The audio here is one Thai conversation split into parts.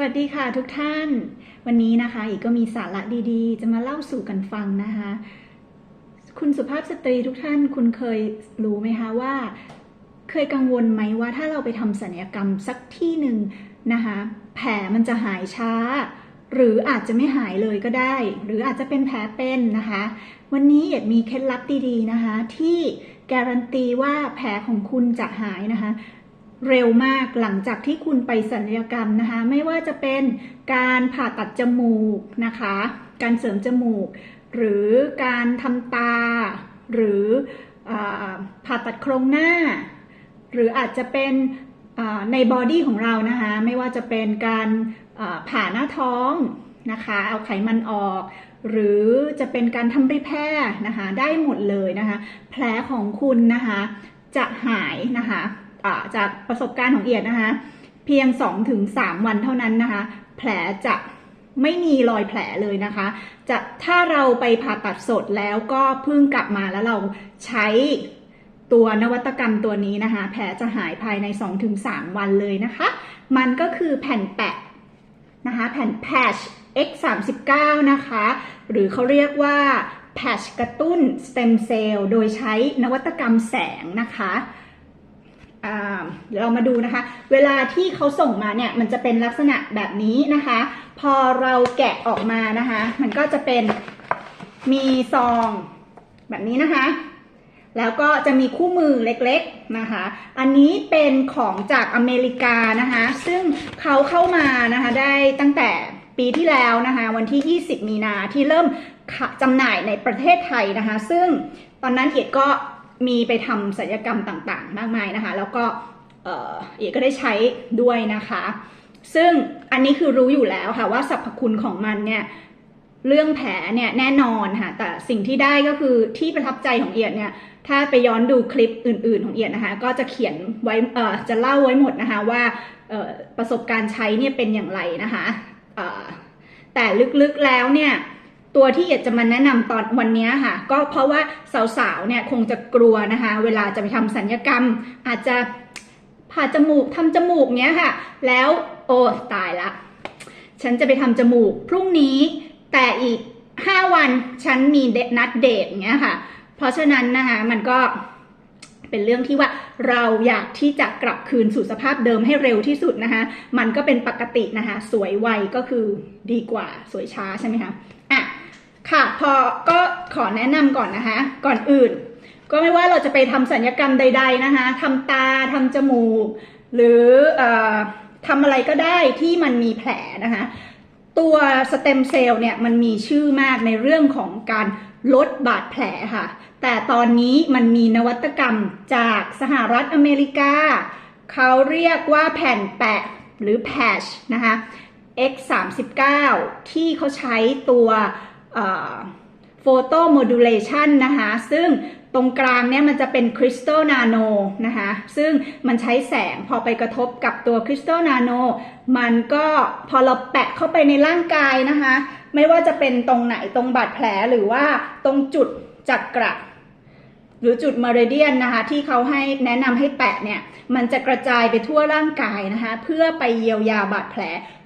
วัสดีค่ะทุกท่าน วันนี้นะคะอีกก็มีสาระดีๆ จะมาเล่าสู่กันฟังนะคะ คุณสุภาพสตรีทุกท่านคุณเคยรู้ไหมคะว่า เคยกังวลไหมว่าถ้าเราไปทำศัลยกรรมสักที่หนึ่งนะคะแผลมันจะหายช้า หรืออาจจะไม่หายเลยก็ได้ หรืออาจจะเป็นแผลเป็นนะคะ วันนี้เอ็ดมีเคล็ดลับดีๆนะคะ ที่การันตีว่าแผลของคุณจะหายนะคะ เร็วมากหลังจากที่คุณไปศัลยกรรมนะคะ ไม่ว่าจะเป็นการผ่าตัดจมูกนะคะ การเสริมจมูก หรือการทำตา หรืออผ่าตัดโครงหน้า หรืออาจจะเป็นในบอดี้ของเรานะคะ ไม่ว่าจะเป็นการผ่าหน้าท้องนะคะ เอาไขมันออก หรือจะเป็นการทำรีแพร์นะคะ ได้หมดเลยนะคะ แผลของคุณนะคะ จะหายนะคะ จากประสบการณ์ของเอียดนะคะ เพียง 2-3 วันเท่านั้นนะคะ แผลจะไม่มีรอยแผลเลยนะคะ จะถ้าเราไปผ่าตัดสดแล้วก็เพิ่งกลับมาแล้วเราใช้ตัวนวัตกรรมตัวนี้นะคะ แผลจะหายภายใน 2-3 วันเลยนะคะ มันก็คือแผ่นแปะนะคะแผ่น patch X 3 9นะคะ หรือเขาเรียกว่า patch กระตุ้นสเต็มเซลล์โดยใช้นวัตกรรมแสงนะคะ เรามาดูนะคะ เวลาที่เขาส่งมาเนี่ยมันจะเป็นลักษณะแบบนี้นะคะ พอเราแกะออกมานะคะ มันก็จะเป็นมีซองแบบนี้นะคะ แล้วก็จะมีคู่มือเล็กๆนะคะ อันนี้เป็นของจากอเมริกานะคะ ซึ่งเขาเข้ามานะคะได้ตั้งแต่ปีที่แล้วนะคะวันที่ 20 มีนาที่เริ่มจำหน่ายในประเทศไทยนะคะ ซึ่งตอนนั้นเอียดก็ มีไปทำศัลยกรรมต่างๆ มากมายนะคะ แล้วก็เอ่อเอียก็ได้ใช้ด้วยนะคะ ซึ่งอันนี้คือรู้อยู่แล้วค่ะว่าสรรพคุณของมันเนี่ยเรื่องแผลเนี่ยแน่นอนค่ะ แต่สิ่งที่ได้ก็คือที่ประทับใจของเอียดเนี่ย ถ้าไปย้อนดูคลิปอื่น ๆ ของเอียดนะคะ ก็จะเขียนไว้เอ่อจะเล่าไว้หมดนะคะว่าประสบการณ์ใช้เนี่ยเป็นอย่างไรนะคะแต่ลึกๆแล้วเนี่ย ตัวที่เอียดจะมาแนะนำตอนวันนี้ค่ะ ก็เพราะว่าสาวๆเนี่ยคงจะกลัวนะคะ เวลาจะไปทำสัญญกรรม อาจจะผ่าจมูกทำจมูกเนี้ยค่ะ แล้วโอ้ตายละ ฉันจะไปทำจมูกพรุ่งนี้แต่อีก 5 วันฉันมีเดทนัดเดทเงี้ยค่ะ เพราะฉะนั้นนะคะมันก็เป็นเรื่องที่ว่าเราอยากที่จะกลับคืนสู่สภาพเดิมให้เร็วที่สุดนะคะ มันก็เป็นปกตินะคะ สวยไวก็คือดีกว่าสวยช้าใช่ไหมคะ ค่ะพอก็ขอแนะนำก่อนนะคะ ก่อนอื่น ก็ไม่ว่าเราจะไปทำสัญญกรรมใด ๆนะคะทำตาทำจมูก หรืออทำอะไรก็ได้ที่มันมีแผลนะคะตัวสเต็มเซลล์เนี่ยมันมีชื่อมากในเรื่องของการลดบาดแผลค่ะ แต่ตอนนี้มันมีนวัตกรรมจากสหรัฐอเมริกา เขาเรียกว่าแผ่นแปะหรือ patch นะคะ X 3 9 ที่เขาใช้ตัว โฟโตโมดูเลชันนะคะซึ่งตรงกลางเนี่ยมันจะเป็นคริสตัลนาโนนะคะซึ่งมันใช้แสงพอไปกระทบกับตัวคริสตัลนาโนมันก็พอเราแปะเข้าไปในร่างกายนะคะไม่ว่าจะเป็นตรงไหนตรงบาดแผลหรือว่าตรงจุดจักระหรือจุดม e รเดียนนะคะที่เขาให้แนะนำให้แปะเนี่ยมันจะกระจายไปทั่วร่างกายนะคะเพื่อไปเยียวยาบาดแผล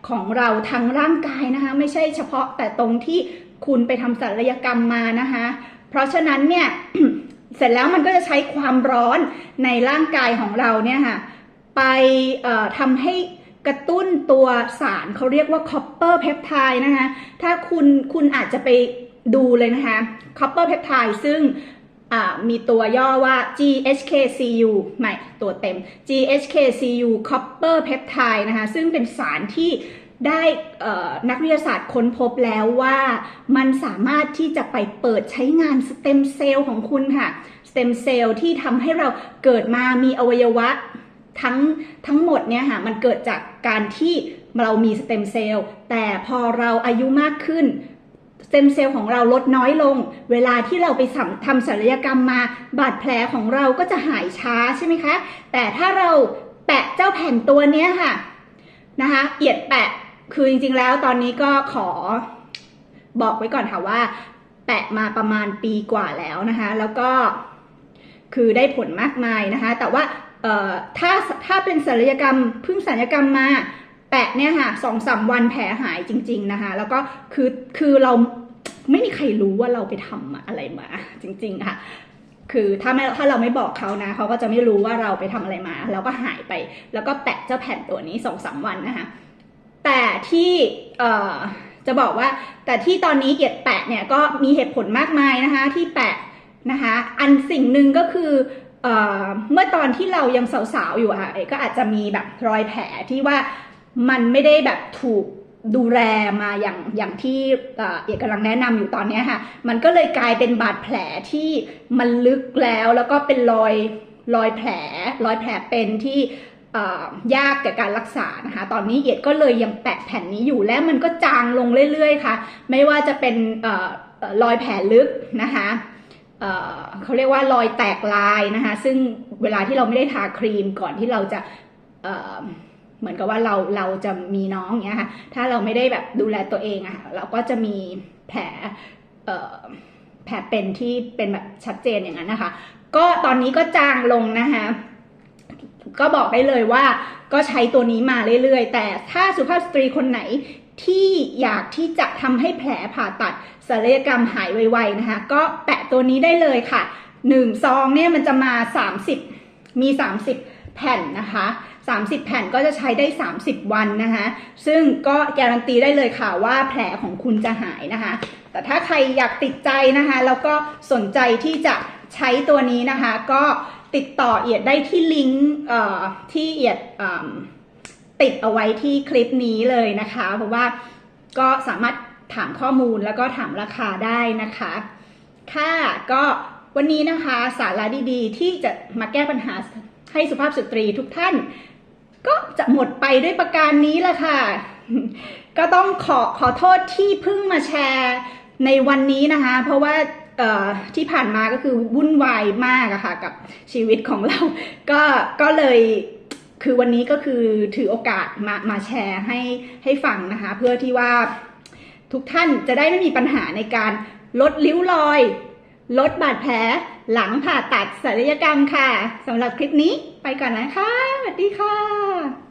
ของเราทั้งร่างกายนะคะไม่ใช่เฉพาะแต่ตรงที่ คุณไปทำศัลยกรรมมานะคะ เพราะฉะนั้นเนี่ยเสร็จแล้วมันก็จะใช้ความร้อนในร่างกายของเราเนี่ยค่ะไปทำให้กระตุ้นตัวสารเขาเรียกว่า copper peptide นะคะ ถ้าคุณคุณอาจจะไปดูเลยนะคะ copper peptide ซึ่งมีตัวย่อว่า GHKCU ไม่ตัวเต็ม GHKCU copper peptide นะคะ ซึ่งเป็นสารที่ ได้นักวิทยาศาสตร์ค้นพบแล้วว่ามันสามารถที่จะไปเปิดใช้งานสเต็มเซลล์ของคุณค่ะสเต็มเซลล์ที่ทำให้เราเกิดมามีอวัยวะทั้งทั้งหมดเนี่ยค่ะมันเกิดจากการที่เรามีสเต็มเซลล์แต่พอเราอายุมากขึ้นสเต็มเซลล์ของเราลดน้อยลง เวลาที่เราไปทำทำศัลยกรรมมาบาดแผลของเราก็จะหายช้าใช่ไหมคะ แต่ถ้าเราแปะเจ้าแผ่นตัวเนี้ยค่ะนะคะเอียดแปะ คือจริงๆแล้วตอนนี้ก็ขอบอกไว้ก่อนค่ะว่า แปะมาประมาณปีกว่าแล้วนะคะ แล้วก็คือได้ผลมากมายนะคะ แต่ว่าถ้าถ้าเป็นศัลยกรรมพิ่งศัลยกรรมมาแปะเนี่ยค่ะสองสามวันแผลหายจริง ๆนะคะ แล้วก็คือคือเราไม่มีใครรู้ว่าเราไปทำอะไรมา จริง ๆ ค่ะ คือถ้าไม่ถ้าเราไม่บอกเขานะเขาก็จะไม่รู้ว่าเราไปทำอะไรมา แล้วก็หายไป แล้วก็แปะเจ้าแผ่นตัวนี้สองสามวันนะคะ แต่ที่เอ่อจะบอกว่าแต่ที่ตอนนี้เกียรติแปะเนี่ยก็มีเหตุผลมากมายนะคะที่แปะนะคะอันสิ่งหนึ่งก็คือเอเมื่อตอนที่เรายังสาวๆอยู่อะค่ะเอก็อาจจะมีแบบรอยแผลที่ว่ามันไม่ได้แบบถูกดูแลมาอย่างอย่างที่เอกกำลังแนะนำอยู่ตอนนี้ค่ะมันก็เลยกลายเป็นบาดแผลที่มันลึกแล้วแล้วก็เป็นรอยรอยแผลรอยแผลเป็นที่ ยากแกับการรักษานะคะ ตอนนี้เอียดก็เลยยังแปะแผ่นนี้อยู่และมันก็จางลงเรื่อยๆค่ะ ไม่ว่าจะเป็นออรอยแผลลึกนะคะเเขาเรียกว่ารอยแตกลายนะคะ ซึ่งเวลาที่เราไม่ได้ทาครีมก่อนที่เราจะเเหมือนกับว่าเราเราจะมีน้องอย่างเงี้ยค่ะ ถ้าเราไม่ได้แบบดูแลตัวเองอะค่ะเราก็จะมีแผลแผลเป็นที่เป็นแบบชัดเจนอย่างนั้นนะคะ ก็ตอนนี้ก็จางลงนะคะ ก็บอกได้เลยว่าก็ใช้ตัวนี้มาเรื่อยๆ แต่ถ้าสุภาพสตรีคนไหนที่อยากที่จะทำให้แผลผ่าตัดศัลยกรรมหายไวๆนะคะ ก็แปะตัวนี้ได้เลยค่ะ1ซองเนี่ยมันจะมา 30 มี 30 แผ่นนะคะ 30 แผ่นก็จะใช้ได้ 30 วันนะคะ ซึ่งก็การันตีได้เลยค่ะว่าแผลของคุณจะหายนะคะ แต่ถ้าใครอยากติดใจนะคะ แล้วก็สนใจที่จะใช้ตัวนี้นะคะ ก็ ติดต่อเอียดได้ที่ลิงก์เอ่อที่เอียดติดเอาไว้ที่คลิปนี้เลยนะคะ เพราะว่าก็สามารถถามข้อมูลแล้วก็ถามราคาได้นะคะ ค่ะก็วันนี้นะคะสาระดีๆ ที่จะมาแก้ปัญหาให้สุภาพสตรีทุกท่าน ก็จะหมดไปด้วยประการนี้แหละค่ะ ก็ต้องขอขอโทษที่เพิ่งมาแชร์ในวันนี้นะคะ เพราะว่า ที่ผ่านมาก็คือวุ่นวายมากอะค่ะกับชีวิตของเรา ก็ก็เลยคือวันนี้ก็คือถือโอกาสมามาแชร์ให้ให้ฟังนะคะ เพื่อที่ว่าทุกท่านจะได้ไม่มีปัญหาในการลดริ้วรอย ลดบาดแผลหลังผ่าตัดศัลยกรรมค่ะสำหรับคลิปนี้ไปก่อนนะคะสวัสดีค่ะ